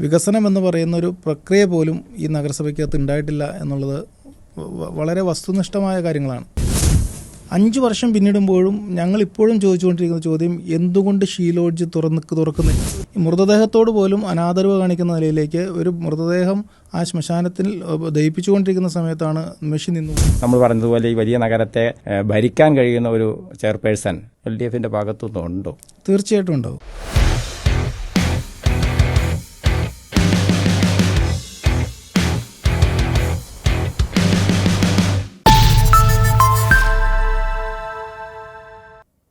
വികസനം എന്ന് പറയുന്ന ഒരു പ്രക്രിയ പോലും ഈ നഗരസഭയ്ക്കകത്ത് ഉണ്ടായിട്ടില്ല എന്നുള്ളത് വളരെ വസ്തുനിഷ്ഠമായ കാര്യങ്ങളാണ്. അഞ്ച് വർഷം പിന്നിടുമ്പോഴും ഞങ്ങൾ ഇപ്പോഴും ചോദിച്ചുകൊണ്ടിരിക്കുന്ന ചോദ്യം എന്തുകൊണ്ട് ഷീലോഡ്ജ് തുറന്ന് തുറക്കുന്നില്ല? മൃതദേഹത്തോട് പോലും അനാദരവ് കാണിക്കുന്ന നിലയിലേക്ക് ഒരു മൃതദേഹം ആ ശ്മശാനത്തിൽ ദഹിപ്പിച്ചുകൊണ്ടിരിക്കുന്ന സമയത്താണ് മെഷീൻ നിന്നു നമ്മൾ പറഞ്ഞതുപോലെ ഈ വലിയ നഗരത്തെ ഭരിക്കാൻ കഴിയുന്ന ഒരു ചെയർപേഴ്സൺ എൽ ഡി എഫിന്റെ ഭാഗത്തുനിന്നുണ്ടോ? തീർച്ചയായിട്ടും ഉണ്ടാവും.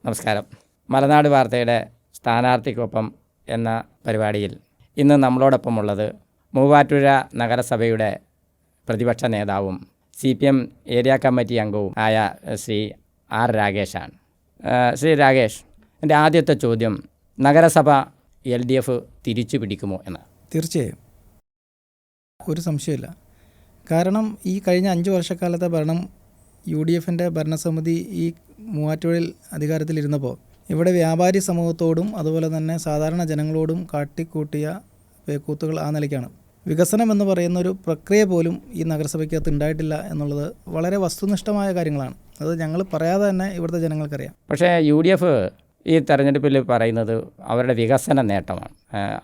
നമസ്കാരം. മലനാട് വാർത്തയുടെ സ്ഥാനാർത്ഥിക്കൊപ്പം എന്ന പരിപാടിയിൽ ഇന്ന് നമ്മളോടൊപ്പം ഉള്ളത് മൂവാറ്റുഴ നഗരസഭയുടെ പ്രതിപക്ഷ നേതാവും C P M area committee അംഗവും ആയ ശ്രീ ആർ രാകേഷാണ്. ശ്രീ രാകേഷ് എന്റെ ആദ്യത്തെ ചോദ്യം നഗരസഭ എൽ ഡി എഫ് തിരിച്ചു പിടിക്കുമോ എന്ന്? തീർച്ചയായും. ഒരു സംശയമില്ല കാരണം ഈ കഴിഞ്ഞ അഞ്ച് വർഷക്കാലത്തെ ഭരണം യു ഡി എഫിന്റെ ഭരണസമിതി ഈ മൂവാറ്റുപുഴയിൽ അധികാരത്തിലിരുന്നപ്പോൾ ഇവിടെ വ്യാപാരി സമൂഹത്തോടും അതുപോലെ തന്നെ സാധാരണ ജനങ്ങളോടും കാട്ടിക്കൂട്ടിയ പേക്കൂത്തുകൾ ആ നിലയ്ക്കാണ്. വികസനം എന്ന് പറയുന്ന ഒരു പ്രക്രിയ പോലും ഈ നഗരസഭയ്ക്കകത്ത് ഉണ്ടായിട്ടില്ല എന്നുള്ളത് വളരെ വസ്തുനിഷ്ഠമായ കാര്യങ്ങളാണ്. അത് ഞങ്ങൾ പറയാതെ തന്നെ ഇവിടുത്തെ ജനങ്ങൾക്കറിയാം. പക്ഷേ യു ഡി എഫ് ഈ തെരഞ്ഞെടുപ്പിൽ പറയുന്നത് അവരുടെ വികസന നേട്ടമാണ്.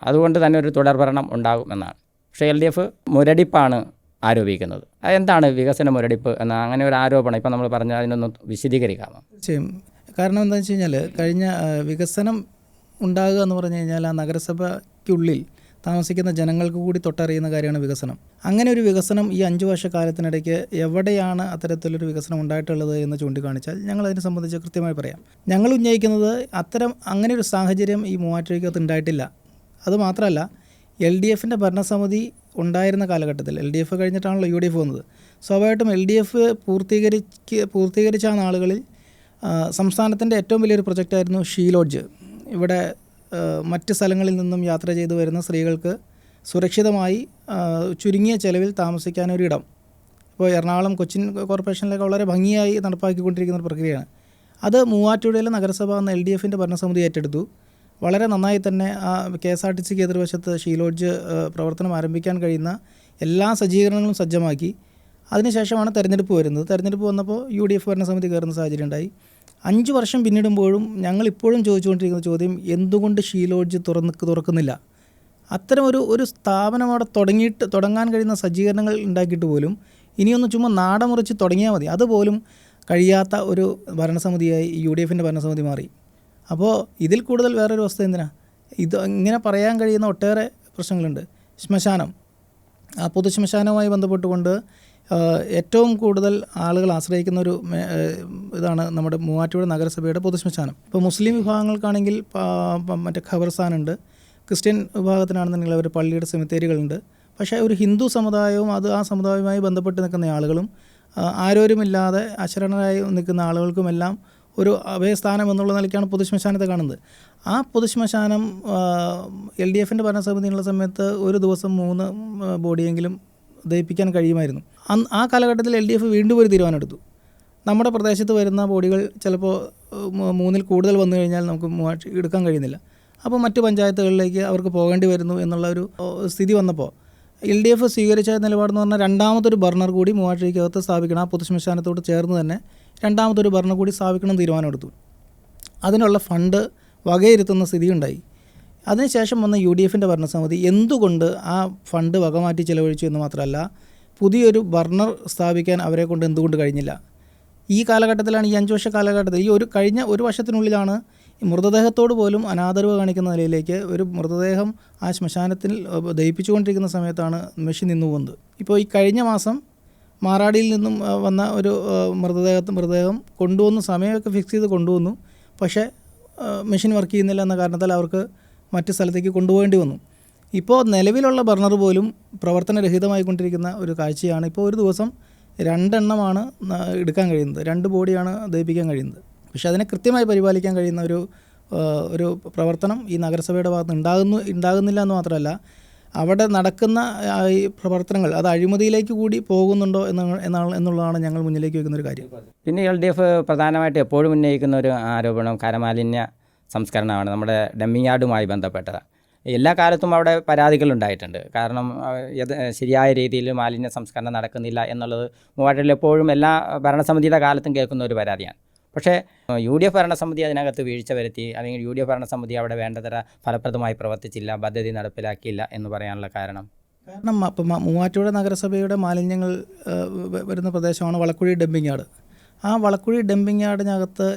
അതുകൊണ്ട് തന്നെ ഒരു തുടർഭരണം ഉണ്ടാകുമെന്നാണ്. പക്ഷേ എൽ ഡി എഫ് മുരടിപ്പാണ് ആരോപിക്കുന്നത്. എന്താണ് വികസന മുരടിപ്പ് എന്ന അങ്ങനെ ഒരു ആരോപണം? ഇപ്പം നമ്മൾ പറഞ്ഞ അതിനൊന്ന് വിശദീകരിക്കാമോ? തീർച്ചയായും കാരണം എന്താണെന്ന് വെച്ച് കഴിഞ്ഞാൽ കഴിഞ്ഞ വികസനം ഉണ്ടാകുക എന്ന് പറഞ്ഞു കഴിഞ്ഞാൽ ആ നഗരസഭയ്ക്കുള്ളിൽ താമസിക്കുന്ന ജനങ്ങൾക്ക് കൂടി തൊട്ടറിയുന്ന കാര്യമാണ് വികസനം. അങ്ങനെ ഒരു വികസനം ഈ അഞ്ച് വർഷ കാലത്തിനിടയ്ക്ക് എവിടെയാണ് അത്തരത്തിലൊരു വികസനം ഉണ്ടായിട്ടുള്ളത് എന്ന് ചൂണ്ടിക്കാണിച്ചാൽ ഞങ്ങൾ അതിനെ സംബന്ധിച്ച് കൃത്യമായി പറയാം. ഞങ്ങൾ ഉന്നയിക്കുന്നത് അത്തരം അങ്ങനെ ഒരു സാഹചര്യം ഈ മൂവാറ്റുപുഴയ്ക്കകത്ത് ഉണ്ടായിട്ടില്ല. അതുമാത്രമല്ല എൽ ഡി എഫിന്റെ ഭരണസമിതി ഉണ്ടായിരുന്ന കാലഘട്ടത്തിൽ എൽ ഡി എഫ് കഴിഞ്ഞിട്ടാണല്ലോ യു ഡി എഫ് വന്നത്. സ്വാഭാവികമായിട്ടും എൽ ഡി എഫ് പൂർത്തീകരിക്ക പൂർത്തീകരിച്ച നാളുകളിൽ സംസ്ഥാനത്തിന്റെ ഏറ്റവും വലിയൊരു പ്രൊജക്റ്റായിരുന്നു ഷീ ലോഡ്ജ്. ഇവിടെ മറ്റ് സ്ഥലങ്ങളിൽ നിന്നും യാത്ര ചെയ്തു വരുന്ന സ്ത്രീകൾക്ക് സുരക്ഷിതമായി ചുരുങ്ങിയ ചെലവിൽ താമസിക്കാനൊരിടം ഇപ്പോൾ എറണാകുളം കൊച്ചിൻ കോർപ്പറേഷനിലൊക്കെ വളരെ ഭംഗിയായി നടപ്പാക്കിക്കൊണ്ടിരിക്കുന്ന ഒരു പ്രക്രിയയാണ്. അത് മൂവാറ്റുപുഴയിലെ നഗരസഭ എന്ന എൽ ഡി എഫിന്റെ ഭരണസമിതി ഏറ്റെടുത്തു. വളരെ നന്നായി തന്നെ ആ കെ എസ് ആർ ടി സിക്ക് എതിർവശത്ത് ഷീലോഡ്ജ് പ്രവർത്തനം ആരംഭിക്കാൻ കഴിയുന്ന എല്ലാ സജ്ജീകരണങ്ങളും സജ്ജമാക്കി. അതിനുശേഷമാണ് തെരഞ്ഞെടുപ്പ് വരുന്നത്. തെരഞ്ഞെടുപ്പ് വന്നപ്പോൾ യു ഡി എഫ് ഭരണസമിതി കയറുന്ന സാഹചര്യം ഉണ്ടായി. അഞ്ച് വർഷം പിന്നിടുമ്പോഴും ഞങ്ങൾ ഇപ്പോഴും ചോദിച്ചുകൊണ്ടിരിക്കുന്ന ചോദ്യം എന്തുകൊണ്ട് ഷീലോഡ്ജ് തുറന്ന് തുറക്കുന്നില്ല? അത്തരം ഒരു ഒരു സ്ഥാപനം അവിടെ തുടങ്ങിയിട്ട് തുടങ്ങാൻ കഴിയുന്ന സജ്ജീകരണങ്ങൾ ഉണ്ടാക്കിയിട്ട് പോലും ഇനിയൊന്ന് ചുമ്മാ നാടമുറിച്ച് തുടങ്ങിയാൽ മതി. അതുപോലും കഴിയാത്ത ഒരു ഭരണസമിതിയായി യു ഡി എഫിന്റെ ഭരണസമിതി മാറി. അപ്പോൾ ഇതിൽ കൂടുതൽ വേറൊരു വസ്തു എന്തിനാ? ഇത് ഇങ്ങനെ പറയാൻ കഴിയുന്ന ഒട്ടേറെ പ്രശ്നങ്ങളുണ്ട്. ശ്മശാനം. ആ പൊതുശ്മശാനവുമായി ബന്ധപ്പെട്ടുകൊണ്ട് ഏറ്റവും കൂടുതൽ ആളുകൾ ആശ്രയിക്കുന്ന ഒരു ഇതാണ് നമ്മുടെ മൂവാറ്റുപുഴ നഗരസഭയുടെ പൊതുശ്മശാനം. ഇപ്പോൾ മുസ്ലിം വിഭാഗങ്ങൾക്കാണെങ്കിൽ മറ്റേ ഖബർസ്ഥാനുണ്ട്. ക്രിസ്ത്യൻ വിഭാഗത്തിനാണെന്നുണ്ടെങ്കിൽ അവർ പള്ളിയുടെ സെമിത്തേരികളുണ്ട്. പക്ഷേ ഒരു ഹിന്ദു സമുദായവും അത് ആ സമുദായവുമായി ബന്ധപ്പെട്ട് നിൽക്കുന്ന ആളുകളും ആരോരുമില്ലാതെ അശരണരായി നിൽക്കുന്ന ആളുകൾക്കുമെല്ലാം ഒരു അഭയസ്ഥാനം എന്നുള്ള നിലയ്ക്കാണ് പൊതുശ്മശാനത്തെ കാണുന്നത്. ആ പൊതുശ്മശാനം എൽ ഡി എഫിന്റെ ഭരണസമിതിയുള്ള സമയത്ത് ഒരു ദിവസം മൂന്ന് ബോഡിയെങ്കിലും ദഹിപ്പിക്കാൻ കഴിയുമായിരുന്നു. ആ കാലഘട്ടത്തിൽ എൽ ഡി എഫ് വീണ്ടും ഒരു തീരുമാനമെടുത്തു. നമ്മുടെ പ്രദേശത്ത് വരുന്ന ബോഡികൾ ചിലപ്പോൾ മൂന്നിൽ കൂടുതൽ വന്നു കഴിഞ്ഞാൽ നമുക്ക് എടുക്കാൻ കഴിയുന്നില്ല. അപ്പോൾ മറ്റു പഞ്ചായത്തുകളിലേക്ക് അവർക്ക് പോകേണ്ടി വരുന്നു എന്നുള്ള ഒരു സ്ഥിതി വന്നപ്പോൾ എൽ ഡി എഫ് സ്വീകരിച്ച നിലപാടെന്ന് പറഞ്ഞാൽ രണ്ടാമതൊരു ബർണർ കൂടി മൂവാഴ്ചയ്ക്കകത്ത് സ്ഥാപിക്കണം. ആ പൊതുശ്മശാനത്തോട് ചേർന്ന് തന്നെ രണ്ടാമതൊരു ഭരണകൂടി കൂടി സ്ഥാപിക്കണം തീരുമാനമെടുത്തു. അതിനുള്ള ഫണ്ട് വകയിരുത്തുന്ന സ്ഥിതിയുണ്ടായി. അതിനുശേഷം വന്ന യു ഡി എഫിന്റെ ഭരണസമിതി എന്തുകൊണ്ട് ആ ഫണ്ട് വക മാറ്റി ചിലവഴിച്ചു എന്ന് മാത്രമല്ല പുതിയൊരു ബർണർ സ്ഥാപിക്കാൻ അവരെ കൊണ്ട് എന്തുകൊണ്ട് കഴിഞ്ഞില്ല? ഈ കാലഘട്ടത്തിലാണ് ഈ അഞ്ച് വർഷ കാലഘട്ടത്തിൽ ഈ ഒരു കഴിഞ്ഞ ഒരു വർഷത്തിനുള്ളിലാണ് മൃതദേഹത്തോട് പോലും അനാദരവ് കാണിക്കുന്ന നിലയിലേക്ക് ഒരു മൃതദേഹം ആ ശ്മശാനത്തിൽ ദഹിപ്പിച്ചുകൊണ്ടിരിക്കുന്ന സമയത്താണ് മെഷീൻ നിന്നു പോകുന്നത് ഇപ്പോൾ ഈ കഴിഞ്ഞ മാസം മാറാടിയിൽ നിന്നും വന്ന ഒരു മൃതദേഹത്ത് മൃതദേഹം കൊണ്ടുവന്നു സമയമൊക്കെ ഫിക്സ് ചെയ്ത് കൊണ്ടുവന്നു. പക്ഷേ മെഷീൻ വർക്ക് ചെയ്യുന്നില്ല എന്ന കാരണത്താൽ അവർക്ക് മറ്റു സ്ഥലത്തേക്ക് കൊണ്ടുപോകേണ്ടി വന്നു. ഇപ്പോൾ നിലവിലുള്ള ബർണർ പോലും പ്രവർത്തനരഹിതമായിക്കൊണ്ടിരിക്കുന്ന ഒരു കാഴ്ചയാണ് ഇപ്പോൾ ഒരു ദിവസം രണ്ടെണ്ണമാണ് എടുക്കാൻ കഴിയുന്നത്. രണ്ട് ബോഡിയാണ് ദഹിപ്പിക്കാൻ കഴിയുന്നത്. പക്ഷേ അതിനെ കൃത്യമായി പരിപാലിക്കാൻ കഴിയുന്ന ഒരു ഒരു പ്രവർത്തനം ഈ നഗരസഭയുടെ ഭാഗത്ത് ഉണ്ടാകുന്നു ഉണ്ടാകുന്നില്ല എന്ന് മാത്രമല്ല അവിടെ നടക്കുന്ന ഈ പ്രവർത്തനങ്ങൾ അത് അഴിമതിയിലേക്ക് കൂടി പോകുന്നുണ്ടോ എന്ന് എന്നാണ് എന്നുള്ളതാണ് ഞങ്ങൾ മുന്നിലേക്ക് വെക്കുന്ന ഒരു കാര്യം. പിന്നെ എൽ ഡി എഫ് പ്രധാനമായിട്ട് എപ്പോഴും ഉന്നയിക്കുന്ന ഒരു ആരോപണം കരമാലിന്യ സംസ്കരണമാണ്. നമ്മുടെ ഡമ്മിങ് യാർഡുമായി ബന്ധപ്പെട്ടത്. എല്ലാ കാലത്തും അവിടെ പരാതികൾ ഉണ്ടായിട്ടുണ്ട്. കാരണം ശരിയായ രീതിയിൽ മാലിന്യ സംസ്കരണം നടക്കുന്നില്ല എന്നുള്ളത് മൂവാറ്റിൽ എപ്പോഴും എല്ലാ ഭരണസമിതിയുടെ കാലത്തും കേൾക്കുന്ന ഒരു പരാതിയാണ്. പക്ഷേ യു ഡി എഫ് ഭരണസമിതി അതിനകത്ത് വീഴ്ച വരുത്തി അല്ലെങ്കിൽ യു ഡി എഫ് ഭരണസമിതി അവിടെ വേണ്ടതര ഫലപ്രദമായി പ്രവർത്തിച്ചില്ല പദ്ധതി നടപ്പിലാക്കിയില്ല എന്ന് പറയാനുള്ള കാരണം? കാരണം അപ്പം മൂവാറ്റുപുഴ നഗരസഭയുടെ മാലിന്യങ്ങൾ വരുന്ന പ്രദേശമാണ് വളക്കുഴി ഡംപിംഗ് യാർഡ്. ആ വളക്കുഴി ഡംപിംഗ് യാർഡിനകത്ത്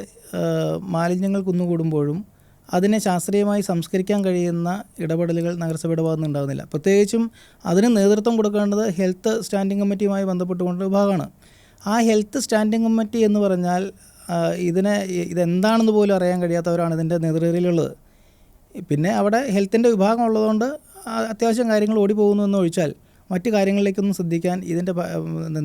മാലിന്യങ്ങൾ കുന്നുകൂടുമ്പോഴും അതിനെ ശാസ്ത്രീയമായി സംസ്കരിക്കാൻ കഴിയുന്ന ഇടപെടലുകൾ നഗരസഭയുടെ ഭാഗത്ത് ഉണ്ടാകുന്നില്ല. പ്രത്യേകിച്ചും അതിന് നേതൃത്വം കൊടുക്കേണ്ടത് ഹെൽത്ത് സ്റ്റാൻഡിംഗ് കമ്മിറ്റിയുമായി ബന്ധപ്പെട്ടുകൊണ്ട് വിഭാഗമാണ് ആ ഹെൽത്ത് സ്റ്റാൻഡിംഗ് കമ്മിറ്റി എന്ന് പറഞ്ഞാൽ ഇതിനെ ഇതെന്താണെന്ന് പോലും അറിയാൻ കഴിയാത്തവരാണ് ഇതിന്റെ നേതൃത്വത്തിലുള്ളത് പിന്നെ അവിടെ ഹെൽത്തിന്റെ വിഭാഗം ഉള്ളതുകൊണ്ട് അത്യാവശ്യം കാര്യങ്ങൾ ഓടിപ്പോകുന്നു എന്ന് ഒഴിച്ചാൽ മറ്റു കാര്യങ്ങളിലേക്കൊന്നും ശ്രദ്ധിക്കാൻ ഇതിന്റെ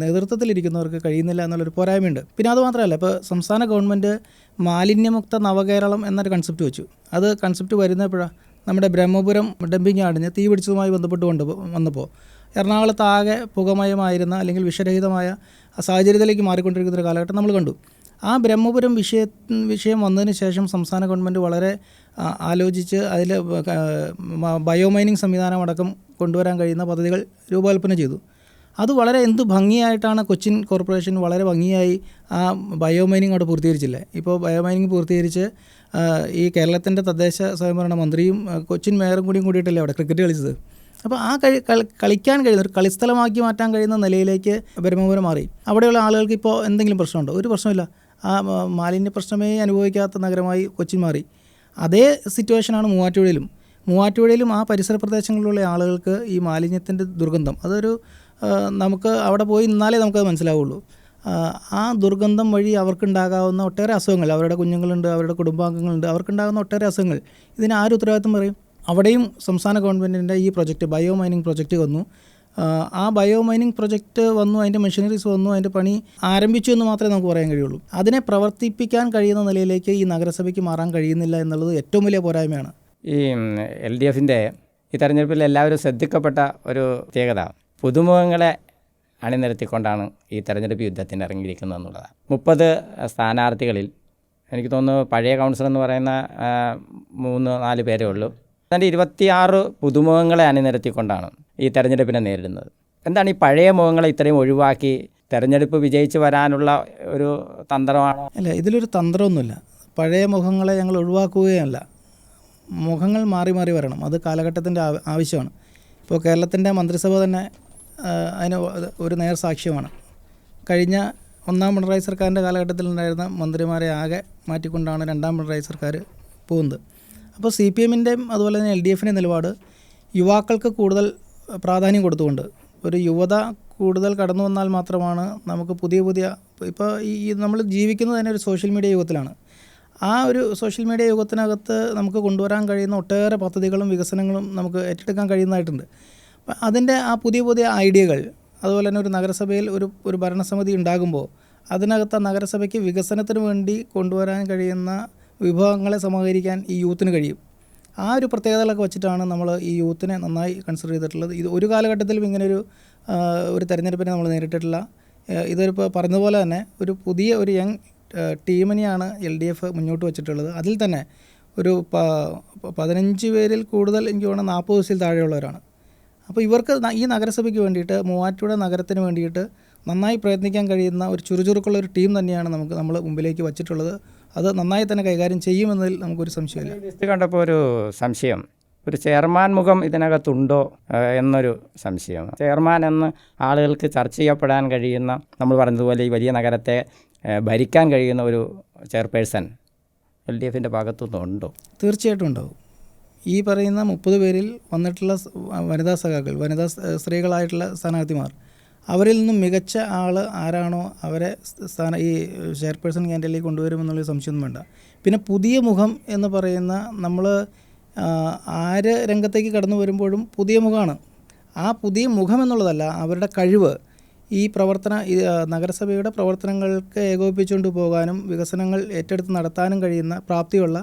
നേതൃത്വത്തിലിരിക്കുന്നവർക്ക് കഴിയുന്നില്ല എന്നുള്ളൊരു പോരായ്മയുണ്ട്. പിന്നെ അത് മാത്രമല്ല ഇപ്പോൾ സംസ്ഥാന ഗവൺമെന്റ് മാലിന്യമുക്ത നവകേരളം എന്നൊരു കൺസെപ്റ്റ് വെച്ചു. അത് കൺസെപ്റ്റ് വരുന്നപ്പോഴാണ് നമ്മുടെ ബ്രഹ്മപുരം ഡംപിങ് തീ പിടിച്ചതുമായി ബന്ധപ്പെട്ട് കൊണ്ട് വന്നപ്പോൾ എറണാകുളത്ത് ആകെ പുകമയമായിരുന്ന അല്ലെങ്കിൽ വിഷരഹിതമായ സാഹചര്യത്തിലേക്ക് മാറിക്കൊണ്ടിരിക്കുന്ന ഒരു കാലഘട്ടം നമ്മൾ കണ്ടു. ആ ബ്രഹ്മപുരം വിഷയ വിഷയം വന്നതിന് ശേഷം സംസ്ഥാന ഗവൺമെന്റ് വളരെ ആലോചിച്ച് അതിൽ ബയോമൈനിങ് സംവിധാനം അടക്കം കൊണ്ടുവരാൻ കഴിയുന്ന പദ്ധതികൾ രൂപകൽപ്പന ചെയ്തു. അത് വളരെ എന്ത് ഭംഗിയായിട്ടാണ് കൊച്ചിൻ കോർപ്പറേഷൻ വളരെ ഭംഗിയായി ആ ബയോമൈനിങ് അവിടെ പൂർത്തീകരിച്ചില്ലേ? ഇപ്പോൾ ബയോമൈനിങ് പൂർത്തീകരിച്ച് ഈ കേരളത്തിന്റെ തദ്ദേശ സ്വയംഭരണ മന്ത്രിയും കൊച്ചിൻ മേയറും കൂടിയും കൂടിയിട്ടല്ലേ അവിടെ ക്രിക്കറ്റ് കളിച്ചത്? അപ്പോൾ ആ കളി- കളിക്കാൻ കഴിയുന്ന ഒരു കളിസ്ഥലമാക്കി മാറ്റാൻ കഴിയുന്ന നിലയിലേക്ക് ബ്രഹ്മപുരം മാറി. അവിടെയുള്ള ആളുകൾക്ക് ഇപ്പോൾ എന്തെങ്കിലും പ്രശ്നമുണ്ടോ? ഒരു പ്രശ്നമില്ല ആ മാലിന്യ പ്രശ്നമേ അനുഭവിക്കാത്ത നഗരമായി കൊച്ചി മാറി. അതേ സിറ്റുവേഷനാണ് മൂവാറ്റുപുഴയിലും. മൂവാറ്റുപുഴയിലും ആ പരിസര പ്രദേശങ്ങളിലുള്ള ആളുകൾക്ക് ഈ മാലിന്യത്തിന്റെ ദുർഗന്ധം അതൊരു നമുക്ക് അവിടെ പോയി നിന്നാലേ നമുക്കത് മനസ്സിലാവുള്ളൂ. ആ ദുർഗന്ധം വഴി അവർക്കുണ്ടാകാവുന്ന ഒട്ടേറെ അസുഖങ്ങൾ അവരുടെ കുഞ്ഞുങ്ങളുണ്ട് അവരുടെ കുടുംബാംഗങ്ങളുണ്ട് അവർക്കുണ്ടാകുന്ന ഒട്ടേറെ അസുഖങ്ങൾ. ഇതിന് ആരും ഉത്തരവാദിത്വം പറയും? അവിടെയും സംസ്ഥാന ഗവൺമെന്റിന്റെ ഈ പ്രൊജക്റ്റ് ബയോ മൈനിങ് പ്രൊജക്റ്റ് വന്നു. ആ, ബയോ മൈനിങ് പ്രൊജക്റ്റ് വന്നു അതിന്റെ മെഷീനറീസ് വന്നു അതിന്റെ പണി ആരംഭിച്ചു എന്ന് മാത്രമേ നമുക്ക് പറയാൻ കഴിയുള്ളൂ. അതിനെ പ്രവർത്തിപ്പിക്കാൻ കഴിയുന്ന നിലയിലേക്ക് ഈ നഗരസഭയ്ക്ക് മാറാൻ കഴിയുന്നില്ല എന്നുള്ളത് ഏറ്റവും വലിയ പോരായ്മയാണ്. ഈ എൽ ഡി എഫിന്റെ ഈ തെരഞ്ഞെടുപ്പിൽ എല്ലാവരും ശ്രദ്ധിക്കപ്പെട്ട ഒരു പ്രത്യേകത പുതുമുഖങ്ങളെ അണിനിരത്തിക്കൊണ്ടാണ് ഈ തെരഞ്ഞെടുപ്പ് യുദ്ധത്തിന് ഇറങ്ങിയിരിക്കുന്നത് എന്നുള്ളതാണ്. മുപ്പത് സ്ഥാനാർത്ഥികളിൽ എനിക്ക് തോന്നുന്നു പഴയ കൗൺസിലർ എന്ന് പറയുന്ന മൂന്ന് നാല് പേരേ ഉള്ളൂ. അതിന്റെ ഇരുപത്തിയാറ് പുതുമുഖങ്ങളെ അണിനിരത്തിക്കൊണ്ടാണ് ഈ തെരഞ്ഞെടുപ്പിനെ നേരിടുന്നത്. എന്താണ് ഈ പഴയ മുഖങ്ങളെ ഇത്രയും ഒഴിവാക്കി തെരഞ്ഞെടുപ്പ് വിജയിച്ച് വരാനുള്ള ഒരു തന്ത്രമാണ്? അല്ല ഇതിലൊരു തന്ത്രമൊന്നുമില്ല. പഴയ മുഖങ്ങളെ ഞങ്ങൾ ഒഴിവാക്കുകയല്ല. മുഖങ്ങൾ മാറി മാറി വരണം. അത് കാലഘട്ടത്തിന്റെ ആവശ്യമാണ്. ഇപ്പോൾ കേരളത്തിന്റെ മന്ത്രിസഭ തന്നെ അതിന് ഒരു നേർ സാക്ഷ്യമാണ്. കഴിഞ്ഞ ഒന്നാം പിണറായി സർക്കാരിന്റെ കാലഘട്ടത്തിലുണ്ടായിരുന്ന മന്ത്രിമാരെ ആകെ മാറ്റിക്കൊണ്ടാണ് രണ്ടാം പിണറായി സർക്കാർ പോകുന്നത്. അപ്പോൾ സി പി എമ്മിന്റെയും അതുപോലെ തന്നെ എൽ ഡി എഫിന്റെ നിലപാട് യുവാക്കൾക്ക് കൂടുതൽ പ്രാധാന്യം കൊടുത്തുകൊണ്ട്. ഒരു യുവത കൂടുതൽ കടന്നു വന്നാൽ മാത്രമാണ് നമുക്ക് പുതിയ പുതിയ ഇപ്പോൾ ഈ നമ്മൾ ജീവിക്കുന്നത് തന്നെ ഒരു സോഷ്യൽ മീഡിയ യുഗത്തിലാണ്. ആ ഒരു സോഷ്യൽ മീഡിയ യുഗത്തിനകത്ത് നമുക്ക് കൊണ്ടുവരാൻ കഴിയുന്ന ഒട്ടേറെ പദ്ധതികളും വികസനങ്ങളും നമുക്ക് ഏറ്റെടുക്കാൻ കഴിയുന്നതായിട്ടുണ്ട്. അതിന്റെ ആ പുതിയ പുതിയ ഐഡിയകൾ അതുപോലെ തന്നെ ഒരു നഗരസഭയിൽ ഒരു ഒരു ഭരണസമിതി ഉണ്ടാകുമ്പോൾ അതിനകത്ത് ആ നഗരസഭയ്ക്ക് വികസനത്തിന് വേണ്ടി കൊണ്ടുവരാൻ കഴിയുന്ന വിഭവങ്ങളെ സമാഹരിക്കാൻ ഈ യൂത്തിന് കഴിയും. ആ ഒരു പ്രത്യേകതകളൊക്കെ വെച്ചിട്ടാണ് നമ്മൾ ഈ യൂത്തിനെ നന്നായി കൺസിഡർ ചെയ്തിട്ടുള്ളത്. ഇത് ഒരു കാലഘട്ടത്തിലും ഇങ്ങനൊരു ഒരു തെരഞ്ഞെടുപ്പിനെ നമ്മൾ നേരിട്ടിട്ടില്ല. ഇതൊരു ഇതൊരിപ്പോൾ പറഞ്ഞതുപോലെ തന്നെ ഒരു പുതിയ ഒരു യങ് ടീമിനെയാണ് എൽ ഡി എഫ് മുന്നോട്ട് വെച്ചിട്ടുള്ളത്. അതിൽ തന്നെ ഒരു പതിനഞ്ച് പേരിൽ കൂടുതൽ എനിക്ക് വേണം നാൽപ്പത് ദിവസത്തിൽ താഴെയുള്ളവരാണ്. അപ്പോൾ ഇവർക്ക് ഈ നഗരസഭയ്ക്ക് വേണ്ടിയിട്ട് മൂവാറ്റുപുഴ നഗരത്തിന് വേണ്ടിയിട്ട് നന്നായി പ്രയത്നിക്കാൻ കഴിയുന്ന ഒരു ചുറുചുറുക്കുള്ള ഒരു ടീം തന്നെയാണ് നമുക്ക് നമ്മൾ മുമ്പിലേക്ക് വച്ചിട്ടുള്ളത്. അത് നന്നായി തന്നെ കൈകാര്യം ചെയ്യുമെന്നതിൽ നമുക്കൊരു സംശയമില്ല. ലിസ്റ്റ് കണ്ടപ്പോൾ ഒരു സംശയം. ഒരു ചെയർമാൻ മുഖം ഇതിനകത്തുണ്ടോ എന്നൊരു സംശയം. ചെയർമാൻ എന്ന് ആളുകൾക്ക് ചർച്ച ചെയ്യപ്പെടാൻ കഴിയുന്ന നമ്മൾ പറഞ്ഞതുപോലെ ഈ വലിയ നഗരത്തെ ഭരിക്കാൻ കഴിയുന്ന ഒരു ചെയർപേഴ്സൺ എൽ ഡി എഫിന്റെ ഭാഗത്തുനിന്ന് ഉണ്ടോ? തീർച്ചയായിട്ടും ഉണ്ടാവും. ഈ പറയുന്ന മുപ്പത് പേരിൽ വന്നിട്ടുള്ള വനിതാ സഖാക്കൾ വനിതാ സ്ത്രീകളായിട്ടുള്ള സ്ഥാനാർത്ഥിമാർ അവരിൽ നിന്നും മികച്ച ആൾ ആരാണോ അവരെ സ്ഥാന ഈ ചെയർപേഴ്സൺ ക്യാൻഡിലേക്ക് കൊണ്ടുവരുമെന്നുള്ള സംശയമൊന്നും വേണ്ട. പിന്നെ പുതിയ മുഖം എന്ന് പറയുന്ന നമ്മൾ ആര് രംഗത്തേക്ക് കടന്നു വരുമ്പോഴും പുതിയ മുഖമാണ്. ആ പുതിയ മുഖം എന്നുള്ളതല്ല അവരുടെ കഴിവ്. ഈ പ്രവർത്തന നഗരസഭയുടെ പ്രവർത്തനങ്ങൾക്ക് ഏകോപിപ്പിച്ചുകൊണ്ട് പോകാനും വികസനങ്ങൾ ഏറ്റെടുത്ത് നടത്താനും കഴിയുന്ന പ്രാപ്തിയുള്ള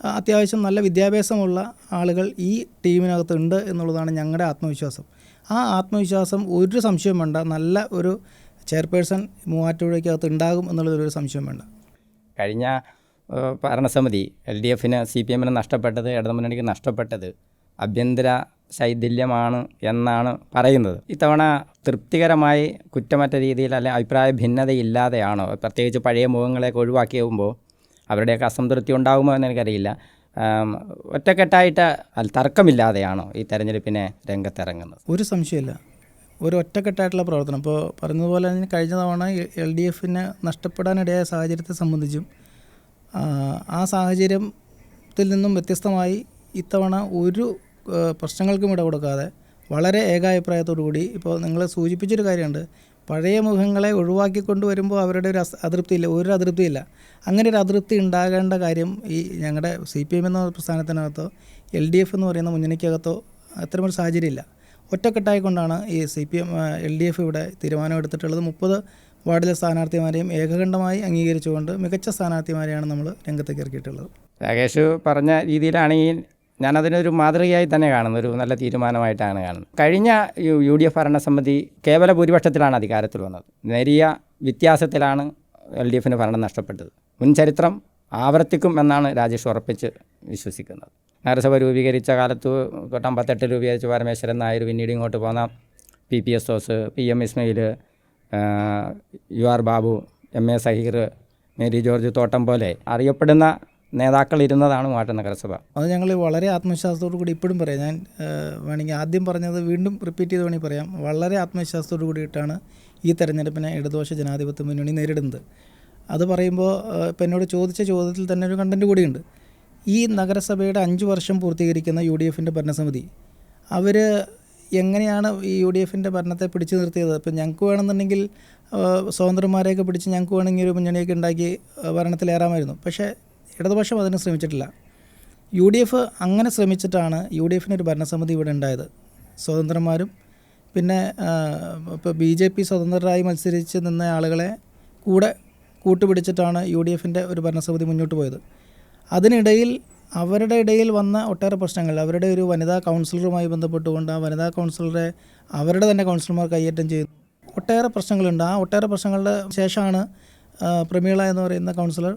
അത്യാവശ്യം നല്ല വിദ്യാഭ്യാസമുള്ള ആളുകൾ ഈ ടീമിനകത്തുണ്ട് എന്നുള്ളതാണ് ഞങ്ങളുടെ ആത്മവിശ്വാസം. ആ ആത്മവിശ്വാസം ഒരു സംശയം വേണ്ട. നല്ല ഒരു ചെയർപേഴ്സൺ മൂവാറ്റുപുഴയ്ക്കകത്ത് ഉണ്ടാകും എന്നുള്ളതൊരു സംശയം വേണ്ട. കഴിഞ്ഞ ഭരണസമിതി എൽ ഡി എഫിന് സി പി എമ്മിന് നഷ്ടപ്പെട്ടത് ഇടതുമുന്നണിക്ക് നഷ്ടപ്പെട്ടത് ആഭ്യന്തര ശൈഥില്യമാണ് എന്നാണ് പറയുന്നത്. ഇത്തവണ തൃപ്തികരമായി കുറ്റമറ്റ രീതിയിൽ അല്ലെ അഭിപ്രായ ഭിന്നതയില്ലാതെയാണോ? പ്രത്യേകിച്ച് പഴയ മുഖങ്ങളെയൊക്കെ ഒഴിവാക്കിയാകുമ്പോൾ അവരുടെയൊക്കെ അസംതൃപ്തി ഉണ്ടാകുമോ എന്ന് എനിക്കറിയില്ല. ഒറ്റക്കെട്ടായിട്ട് തർക്കമില്ലാതെയാണോ ഈ തെരഞ്ഞെടുപ്പിനെ രംഗത്തിറങ്ങുന്നത്? ഒരു സംശയമില്ല. ഒരു ഒറ്റക്കെട്ടായിട്ടുള്ള പ്രവർത്തനം. ഇപ്പോൾ പറഞ്ഞതുപോലെ തന്നെ കഴിഞ്ഞ തവണ എൽ ഡി എഫിന് നഷ്ടപ്പെടാനിടയായ സാഹചര്യത്തെ സംബന്ധിച്ചും ആ, സാഹചര്യത്തിൽ നിന്നും വ്യത്യസ്തമായി ഇത്തവണ ഒരു പ്രശ്നങ്ങൾക്കും ഇട കൊടുക്കാതെ വളരെ ഏകാഭിപ്രായത്തോടു കൂടി ഇപ്പോൾ നിങ്ങൾ സൂചിപ്പിച്ചൊരു കാര്യമുണ്ട്. പഴയ മുഖങ്ങളെ ഒഴിവാക്കിക്കൊണ്ട് കൊണ്ടുവരുമ്പോൾ അവരുടെ ഒരു അതൃപ്തി ഇല്ല ഒരു അതൃപ്തി ഇല്ല അങ്ങനെ ഒരു അതൃപ്തി ഉണ്ടാകേണ്ട കാര്യം ഈ ഞങ്ങളുടെ സി പി എം എന്ന പ്രസ്ഥാനത്തിനകത്തോ എൽ ഡി എഫ് എന്ന് പറയുന്ന മുന്നണിക്കകത്തോ അത്തരമൊരു സാഹചര്യമില്ല. ഒറ്റക്കെട്ടായിക്കൊണ്ടാണ് ഈ C P M L D F ഇവിടെ തീരുമാനമെടുത്തിട്ടുള്ളത് മുപ്പത് വാർഡിലെ സ്ഥാനാർത്ഥിമാരെയും ഏകകണ്ഠമായി അംഗീകരിച്ചുകൊണ്ട് മികച്ച സ്ഥാനാർത്ഥിമാരെയാണ് നമ്മൾ രംഗത്തേക്ക് ഇറക്കിയിട്ടുള്ളത്. രാകേഷ് പറഞ്ഞ രീതിയിലാണെങ്കിൽ ഞാനതിനൊരു മാതൃകയായി തന്നെ കാണുന്നു ഒരു നല്ല തീരുമാനമായിട്ടാണ് കാണുന്നത്. കഴിഞ്ഞ യു ഡി എഫ് ഭരണസമിതി കേവല ഭൂരിപക്ഷത്തിലാണ് അധികാരത്തിൽ വന്നത്. നേരിയ വ്യത്യാസത്തിലാണ് എൽ ഡി എഫിന് ഭരണം നഷ്ടപ്പെട്ടത്. മുൻ ചരിത്രം ആവർത്തിക്കും എന്നാണ് രാജേഷ് ഉറപ്പിച്ച് വിശ്വസിക്കുന്നത്. നഗരസഭ രൂപീകരിച്ച കാലത്ത് തൊട്ടമ്പത്തെട്ട് രൂപീകരിച്ച പരമേശ്വരൻ നായർ പിന്നീട് ഇങ്ങോട്ട് പോന്ന P P Esthose P M Ismail U R Babu M A Saheer Mary George തോട്ടം പോലെ അറിയപ്പെടുന്ന നേതാക്കൾ ഇരുന്നതാണ് മാറ്റം നഗരസഭ. അത് ഞങ്ങൾ വളരെ ആത്മവിശ്വാസത്തോടു കൂടി ഇപ്പോഴും പറയാം. ഞാൻ വേണമെങ്കിൽ ആദ്യം പറഞ്ഞത് വീണ്ടും റിപ്പീറ്റ് ചെയ്ത് വേണമെങ്കിൽ പറയാം. വളരെ ആത്മവിശ്വാസത്തോടു കൂടിയിട്ടാണ് ഈ തെരഞ്ഞെടുപ്പിനെ ഇടതുപക്ഷ ജനാധിപത്യ മുന്നണി നേരിടുന്നത്. അത് പറയുമ്പോൾ ഇപ്പം എന്നോട് ചോദിച്ച ചോദ്യത്തിൽ തന്നെ ഒരു കണ്ടന്റ് കൂടിയുണ്ട് ഈ നഗരസഭയുടെ അഞ്ച് വർഷം പൂർത്തീകരിക്കുന്ന യു ഡി എഫിന്റെ ഭരണസമിതി അവർ എങ്ങനെയാണ് ഈ യു ഡി എഫിന്റെ ഭരണത്തെ പിടിച്ചു നിർത്തിയത്? ഇപ്പം ഞങ്ങൾക്ക് വേണമെന്നുണ്ടെങ്കിൽ സ്വതന്ത്രന്മാരെയൊക്കെ പിടിച്ച് ഞങ്ങൾക്ക് വേണമെങ്കിൽ ഒരു മുന്നണിയൊക്കെ ഉണ്ടാക്കി ഭരണത്തിലേറാമായിരുന്നു. പക്ഷേ ഇടതുപക്ഷം അതിന് ശ്രമിച്ചിട്ടില്ല. യു ഡി എഫ് അങ്ങനെ ശ്രമിച്ചിട്ടാണ് യു ഡി എഫിന് ഒരു ഭരണസമിതി ഇവിടെ ഉണ്ടായത്. സ്വതന്ത്രന്മാരും പിന്നെ ഇപ്പോൾ ബി ജെ പി സ്വതന്ത്രരായി മത്സരിച്ച് നിന്ന ആളുകളെ കൂടെ കൂട്ടുപിടിച്ചിട്ടാണ് യു ഡി എഫിന്റെ ഒരു ഭരണസമിതി മുന്നോട്ട് പോയത്. അതിനിടയിൽ അവരുടെ ഇടയിൽ വന്ന ഒട്ടേറെ പ്രശ്നങ്ങൾ. അവരുടെ ഒരു വനിതാ കൗൺസിലറുമായി ബന്ധപ്പെട്ടുകൊണ്ട് ആ വനിതാ കൗൺസിലറെ അവരുടെ തന്നെ കൗൺസിലർമാർ കൈയേറ്റം ചെയ്തു ഒട്ടേറെ പ്രശ്നങ്ങളുണ്ട്. ആ ഒട്ടേറെ പ്രശ്നങ്ങളുടെ ശേഷമാണ് പ്രമീള എന്ന് പറയുന്ന കൗൺസിലർ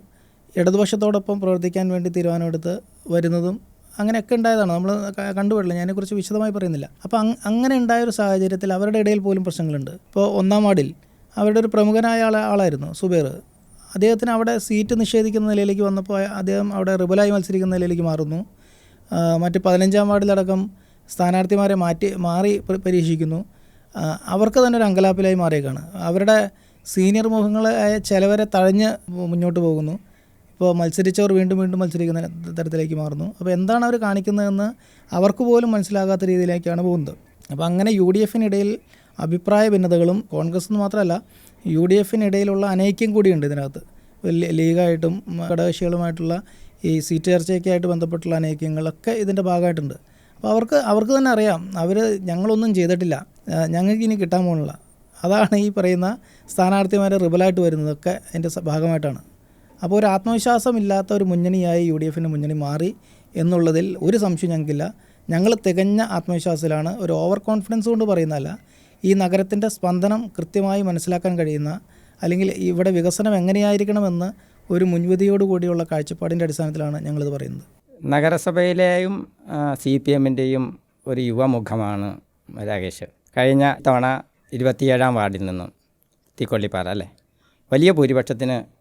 ഇടതുപക്ഷത്തോടൊപ്പം പ്രവർത്തിക്കാൻ വേണ്ടി തീരുമാനമെടുത്ത് വരുന്നതും അങ്ങനെയൊക്കെ ഉണ്ടായതാണ്. നമ്മൾ കണ്ടുപോയില്ല ഞാനെക്കുറിച്ച് വിശദമായി പറയുന്നില്ല. അപ്പോൾ അങ് അങ്ങനെ ഉണ്ടായ ഒരു സാഹചര്യത്തിൽ അവരുടെ ഇടയിൽ പോലും പ്രശ്നങ്ങളുണ്ട്. ഇപ്പോൾ ഒന്നാം വാർഡിൽ അവരുടെ ഒരു പ്രമുഖനായ ആളെ ആളായിരുന്നു സുബേർ അദ്ദേഹത്തിന് അവിടെ സീറ്റ് നിഷേധിക്കുന്ന നിലയിലേക്ക് വന്നപ്പോൾ അദ്ദേഹം അവിടെ റിബലായി മത്സരിക്കുന്ന നിലയിലേക്ക് മാറുന്നു. മറ്റ് പതിനഞ്ചാം വാർഡിലടക്കം സ്ഥാനാർത്ഥിമാരെ മാറ്റി മാറി പരീക്ഷിക്കുന്നു. അവർക്ക് തന്നെ ഒരു അങ്കലാപ്പിലായി മാറിയേക്കാണ്. അവരുടെ സീനിയർ മുഖങ്ങളായ ചിലവരെ തഴഞ്ഞ് മുന്നോട്ട് പോകുന്നു. ഇപ്പോൾ മത്സരിച്ചവർ വീണ്ടും വീണ്ടും മത്സരിക്കുന്ന തരത്തിലേക്ക് മാറുന്നു. അപ്പോൾ എന്താണ് അവർ കാണിക്കുന്നതെന്ന് അവർക്ക് പോലും മനസ്സിലാകാത്ത രീതിയിലേക്കാണ് പോകുന്നത്. അപ്പോൾ അങ്ങനെ യു ഡി എഫിനിടയിൽ അഭിപ്രായ ഭിന്നതകളും കോൺഗ്രസ് എന്ന് മാത്രമല്ല യു ഡി എഫിനിടയിലുള്ള അനൈക്യം കൂടിയുണ്ട് ഇതിനകത്ത്. ലീഗായിട്ടും ഘടകകക്ഷികളുമായിട്ടുള്ള ഈ സീറ്റ് ചർച്ചയൊക്കെ ആയിട്ട് ബന്ധപ്പെട്ടുള്ള അനൈക്യങ്ങളൊക്കെ ഇതിന്റെ ഭാഗമായിട്ടുണ്ട്. അപ്പോൾ അവർക്ക് അവർക്ക് തന്നെ അറിയാം അവർ ഞങ്ങളൊന്നും ചെയ്തിട്ടില്ല. ഞങ്ങൾക്ക് ഇനി കിട്ടാൻ പോകുന്നില്ല. അതാണ് ഈ പറയുന്ന സ്ഥാനാർത്ഥിമാരെ റിബലായിട്ട് വരുന്നതൊക്കെ അതിന്റെ ഭാഗമായിട്ടാണ്. അപ്പോൾ ഒരു ആത്മവിശ്വാസമില്ലാത്ത ഒരു മുന്നണിയായി യു ഡി എഫിന്റെ മുന്നണി മാറി എന്നുള്ളതിൽ ഒരു സംശയം ഞങ്ങൾക്കില്ല. ഞങ്ങൾ തികഞ്ഞ ആത്മവിശ്വാസത്തിലാണ് ഒരു ഓവർ കോൺഫിഡൻസ് കൊണ്ട് പറയുന്നതല്ല. ഈ നഗരത്തിന്റെ സ്പന്ദനം കൃത്യമായി മനസ്സിലാക്കാൻ കഴിയുന്ന അല്ലെങ്കിൽ ഇവിടെ വികസനം എങ്ങനെയായിരിക്കണമെന്ന് ഒരു മുൻവിധിയോടുകൂടിയുള്ള കാഴ്ചപ്പാടിന്റെ അടിസ്ഥാനത്തിലാണ് ഞങ്ങളിത് പറയുന്നത്. നഗരസഭയിലെയും സി പി എമ്മിന്റെയും ഒരു യുവമുഖമാണ് രാകേഷ്. കഴിഞ്ഞ തവണ ഇരുപത്തിയേഴാം വാർഡിൽ നിന്നും തീക്കൊള്ളിപ്പാറ അല്ലേ? വലിയ ഭൂരിപക്ഷത്തിന്